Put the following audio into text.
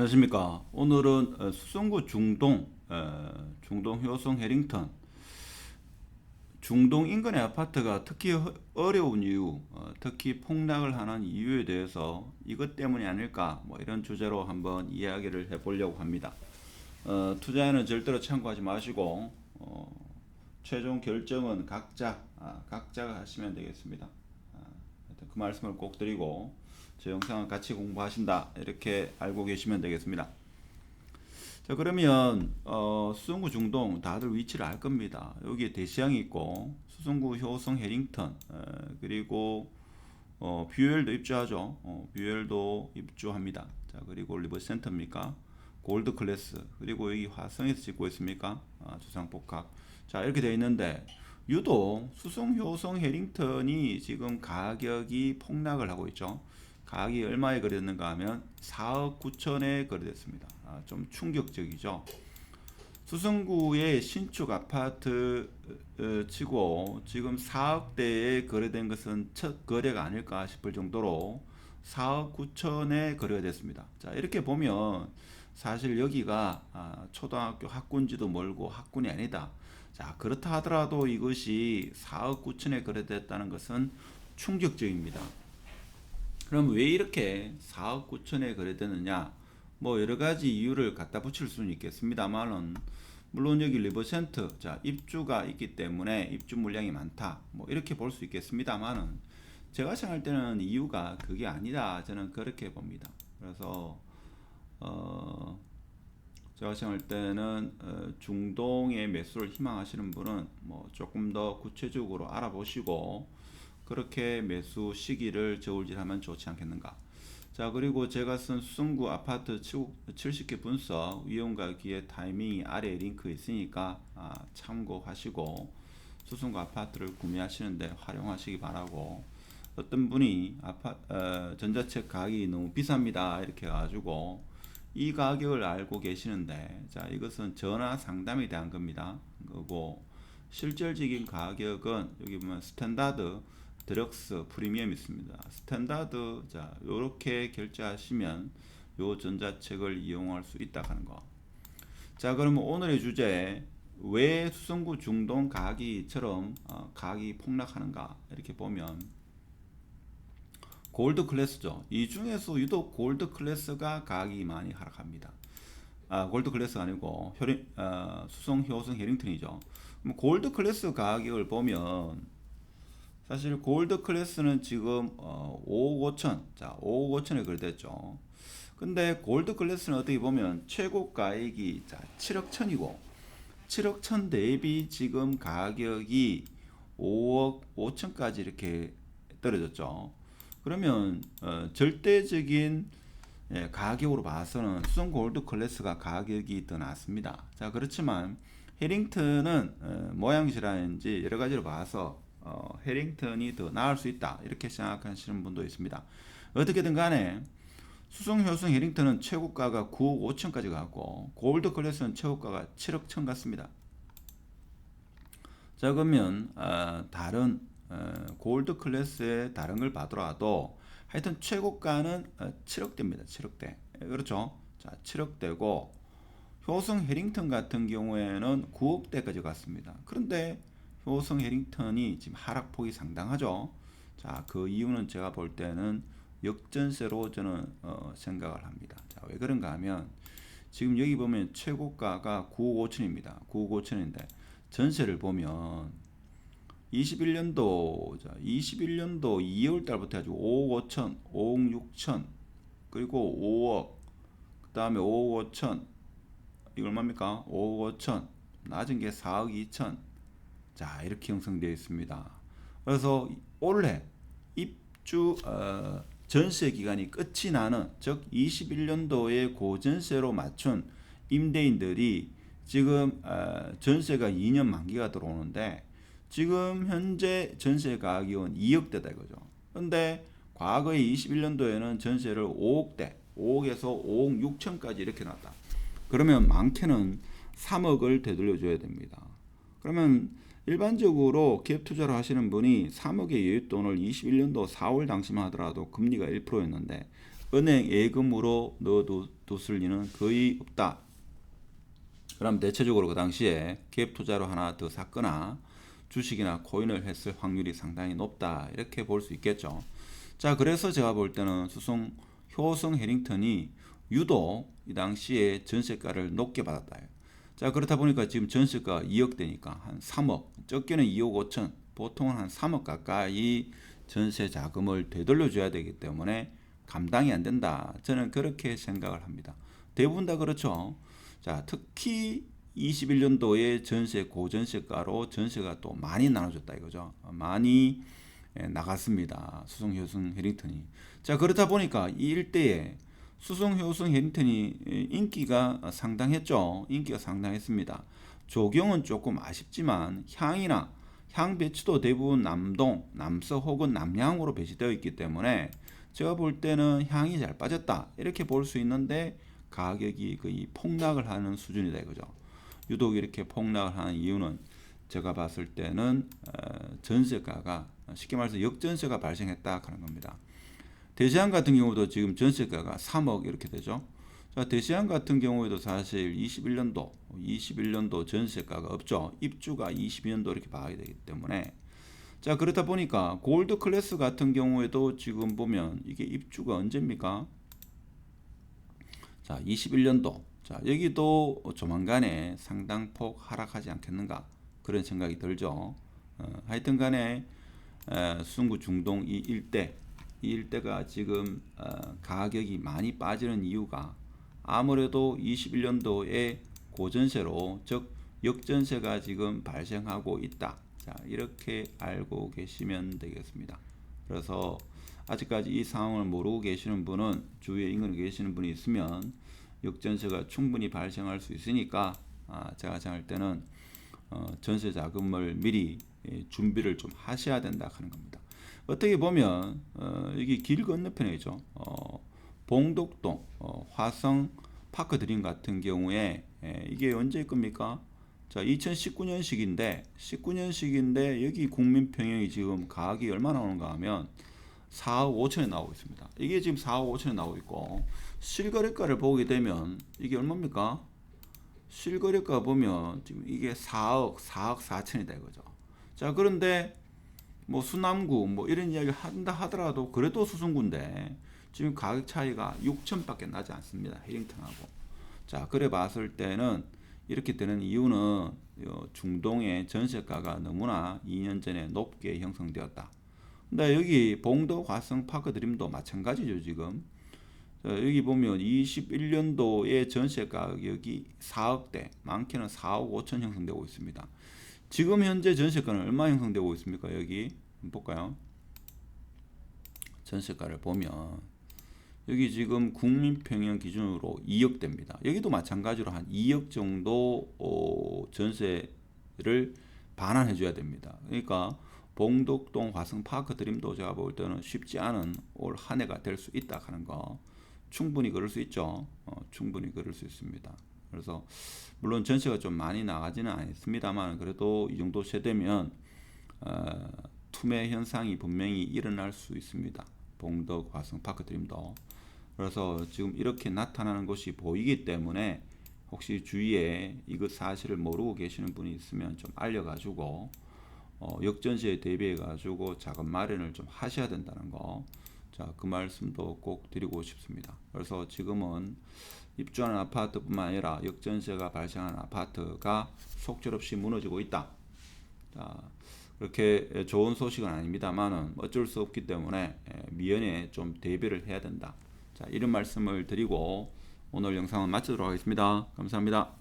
안녕하십니까. 오늘은 어, 수성구 중동, 어, 중동 효성 해링턴, 중동 인근의 아파트가 특히 허- 어려운 이유, 어, 특히 폭락을 하는 이유에 대해서 이것 때문이 아닐까, 뭐 이런 주제로 한번 이야기를 해보려고 합니다. 어, 투자에는 절대로 참고하지 마시고, 어, 최종 결정은 각자, 아, 각자가 하시면 되겠습니다. 아, 그 말씀을 꼭 드리고, 저 영상은 같이 공부하신다 이렇게 알고 계시면 되겠습니다. 자 그러면 어, 수성구 중동 다들 위치를 알 겁니다. 여기에 대시양이 있고 수성구 효성 해링턴 어, 그리고 어, 뷰엘도 입주하죠. 어, 뷰엘도 입주합니다. 자 그리고 리버센터입니까? 골드 클래스 그리고 여기 화성에서 짓고 있습니까? 아, 주상복합 자 이렇게 되어 있는데 유독 수성 효성 해링턴이 지금 가격이 폭락을 하고 있죠. 가격이 얼마에 거래됐는가 하면 4억 9천에 거래됐습니다. 아, 좀 충격적이죠. 수성구의 신축 아파트 어, 치고 지금 4억대에 거래된 것은 첫 거래가 아닐까 싶을 정도로 4억 9천에 거래가 됐습니다. 자 이렇게 보면 사실 여기가 아, 초등학교 학군지도 멀고 학군이 아니다. 자 그렇다 하더라도 이것이 4억 9천에 거래됐다는 것은 충격적입니다. 그럼 왜 이렇게 4억 9천에 거래되느냐? 뭐 여러 가지 이유를 갖다 붙일 수는 있겠습니다만은 물론 여기 리버센트 자 입주가 있기 때문에 입주 물량이 많다 뭐 이렇게 볼 수 있겠습니다만은 제가 생각할 때는 이유가 그게 아니다 저는 그렇게 봅니다. 그래서 어 제가 생각할 때는 어, 중동의 매수를 희망하시는 분은 뭐 조금 더 구체적으로 알아보시고 그렇게 매수 시기를 저울질하면 좋지 않겠는가. 자 그리고 제가 쓴 수성구 아파트 70개 분석 위험과 기회 타이밍이 아래 링크 있으니까 아, 참고하시고 수성구 아파트를 구매하시는데 활용하시기 바라고. 어떤 분이 아파 어, 전자책 가격이 너무 비쌉니다. 이렇게 해가지고 이 가격을 알고 계시는데 자 이것은 전화 상담에 대한 겁니다. 그리고 실질적인 가격은 여기 보면 스탠다드 드럭스 프리미엄 있습니다. 스탠다드 자 요렇게 결제하시면 요 전자책을 이용할 수 있다 하는 거. 자 그러면 오늘의 주제 왜 수성구 중동 가기처럼 어, 가기 폭락하는가 이렇게 보면 골드 클래스죠. 이 중에서 유독 골드 클래스가 가격이 많이 하락합니다. 아 골드 클래스가 아니고 효리, 어, 수성 효성 해링턴이죠. 골드 클래스 가격을 보면 사실 골드 클래스는 지금 어, 5억 5천, 자 5억 5천에 거래됐죠. 근데 골드 클래스는 어떻게 보면 최고 가액이 자 7억 천이고 7억 천 대비 지금 가격이 5억 5천까지 이렇게 떨어졌죠. 그러면 어, 절대적인 예, 가격으로 봐서는 수성 골드 클래스가 가격이 더 낮습니다. 자 그렇지만 해링턴은 어, 모양새라든지 여러 가지로 봐서 어, 해링턴이 더 나을 수 있다 이렇게 생각하시는 분도 있습니다. 어떻게든 간에 수성 효성 해링턴은 최고가가 9억 5천까지 갔고 골드 클래스는 최고가가 7억 천 같습니다. 자 그러면 어, 다른 어, 골드 클래스의 다른 걸 봐더라도 하여튼 최고가는 어, 7억대입니다. 7억대 그렇죠? 자 7억대고 효성 해링턴 같은 경우에는 9억대까지 갔습니다. 그런데 효성 해링턴이 지금 하락폭이 상당하죠. 자, 그 이유는 제가 볼 때는 역전세로 저는 어, 생각을 합니다. 자, 왜 그런가 하면 지금 여기 보면 최고가가 9억 5천입니다. 9억 5천인데 전세를 보면 21년도 자, 21년도 2월 달부터 해가지고 5억 5천, 5억 6천, 그리고 5억, 그 다음에 5억 5천, 이거 얼마입니까? 5억 5천, 낮은 게 4억 2천, 자 이렇게 형성되어 있습니다. 그래서 올해 입주 어, 전세 기간이 끝이 나는 즉 21년도에 고전세로 맞춘 임대인들이 지금 어, 전세가 2년 만기가 들어오는데 지금 현재 전세 가격은 2억대다 이거죠. 근데 과거에 21년도에는 전세를 5억대, 5억에서 5억 6천까지 이렇게 놨다. 그러면 많게는 3억을 되돌려줘야 됩니다. 그러면 일반적으로 기업 투자를 하시는 분이 3억의 여윳돈을 21년도 4월 당시만 하더라도 금리가 1%였는데 은행 예금으로 넣어뒀을 리는 거의 없다. 그럼 대체적으로 그 당시에 갭 투자로 하나 더 샀거나 주식이나 코인을 했을 확률이 상당히 높다 이렇게 볼 수 있겠죠. 자 그래서 제가 볼 때는 수송 효성 해링턴이 유독 이 당시에 전세가를 높게 받았다. 자 그렇다 보니까 지금 전세가 2억 되니까 한 3억 적게는 2억 5천 보통은 한 3억 가까이 전세 자금을 되돌려 줘야 되기 때문에 감당이 안 된다. 저는 그렇게 생각을 합니다. 대부분 다 그렇죠. 자 특히 21년도에 전세 고전세가로 전세가 또 많이 나눠졌다 이거죠. 많이 예, 나갔습니다. 수송 효성 해링턴이. 자 그렇다 보니까 이 일대에 수송 효성 해링턴이 예, 인기가 상당했죠. 인기가 상당했습니다. 조경은 조금 아쉽지만 향이나 향 배치도 대부분 남동, 남서 혹은 남향으로 배치되어 있기 때문에 제가 볼 때는 향이 잘 빠졌다 이렇게 볼 수 있는데 가격이 거의 폭락을 하는 수준이다 이거죠. 유독 이렇게 폭락을 하는 이유는 제가 봤을 때는 어, 전세가가 쉽게 말해서 역전세가 발생했다 하는 겁니다. 대시안 같은 경우도 지금 전세가가 3억 이렇게 되죠. 자, 대시안 같은 경우에도 사실 21년도, 21년도 전세가가 없죠. 입주가 22년도 이렇게 봐야 되기 때문에 자, 그렇다 보니까 골드 클래스 같은 경우에도 지금 보면 이게 입주가 언제입니까? 자, 21년도. 자, 여기도 조만간에 상당폭 하락하지 않겠는가 그런 생각이 들죠. 어, 하여튼 간에 에, 수성구 중동 이 일대 이 일대가 지금 어, 가격이 많이 빠지는 이유가 아무래도 21년도에 고전세로 즉 역전세가 지금 발생하고 있다. 자, 이렇게 알고 계시면 되겠습니다. 그래서 아직까지 이 상황을 모르고 계시는 분은 주위에 인근에 계시는 분이 있으면 역전세가 충분히 발생할 수 있으니까 아, 제가 생각할 때는 어, 전세 자금을 미리 예, 준비를 좀 하셔야 된다 하는 겁니다. 어떻게 보면 어, 여기 길 건너편이죠. 어, 봉독동 어, 화성 파크 드림 같은 경우에 예, 이게 언제 겁니까? 자, 2019년식인데 19년식인데 여기 국민 평형이 지금 가격이 얼마 나 오는가 하면 4억 5천에 나오고 있습니다. 이게 지금 4억 5천에 나오고 있고 실거래가를 보게 되면 이게 얼마입니까? 실거래가 보면 지금 이게 4억 4억 4천이다 이거죠. 자, 그런데 뭐 수남구 뭐 이런 이야기를 한다 하더라도 그래도 수성구인데 지금 가격 차이가 6천밖에 나지 않습니다. 해링턴하고. 자, 그래 봤을 때는 이렇게 되는 이유는 중동의 전세가가 너무나 2년 전에 높게 형성되었다. 근데 여기 봉도 화성 파크 드림도 마찬가지죠, 지금. 자, 여기 보면 21년도에 전세 가격이 4억대, 많게는 4억 5천 형성되고 있습니다. 지금 현재 전세가는 얼마 형성되고 있습니까? 여기 볼까요? 전세가를 보면 여기 지금 국민평형 기준으로 2억 대입니다. 여기도 마찬가지로 한 2억 정도 어, 전세를 반환해 줘야 됩니다. 그러니까 봉독동 화성파크 드림도 제가 볼 때는 쉽지 않은 올 한 해가 될 수 있다 하는 거 충분히 그럴 수 있죠. 어, 충분히 그럴 수 있습니다. 그래서 물론 전세가 좀 많이 나가지는 않습니다만 그래도 이 정도 세대면 어, 투매 현상이 분명히 일어날 수 있습니다. 봉덕 화성 파크 드림도 그래서 지금 이렇게 나타나는 것이 보이기 때문에 혹시 주위에 이것 사실을 모르고 계시는 분이 있으면 좀 알려가지고 어, 역전시에 대비해 가지고 자금 마련을 좀 하셔야 된다는 거. 자, 그 말씀도 꼭 드리고 싶습니다. 그래서 지금은 입주하는 아파트뿐만 아니라 역전세가 발생하는 아파트가 속절없이 무너지고 있다. 자, 그렇게 좋은 소식은 아닙니다만은 어쩔 수 없기 때문에 미연에 좀 대비를 해야 된다. 자, 이런 말씀을 드리고 오늘 영상은 마치도록 하겠습니다. 감사합니다.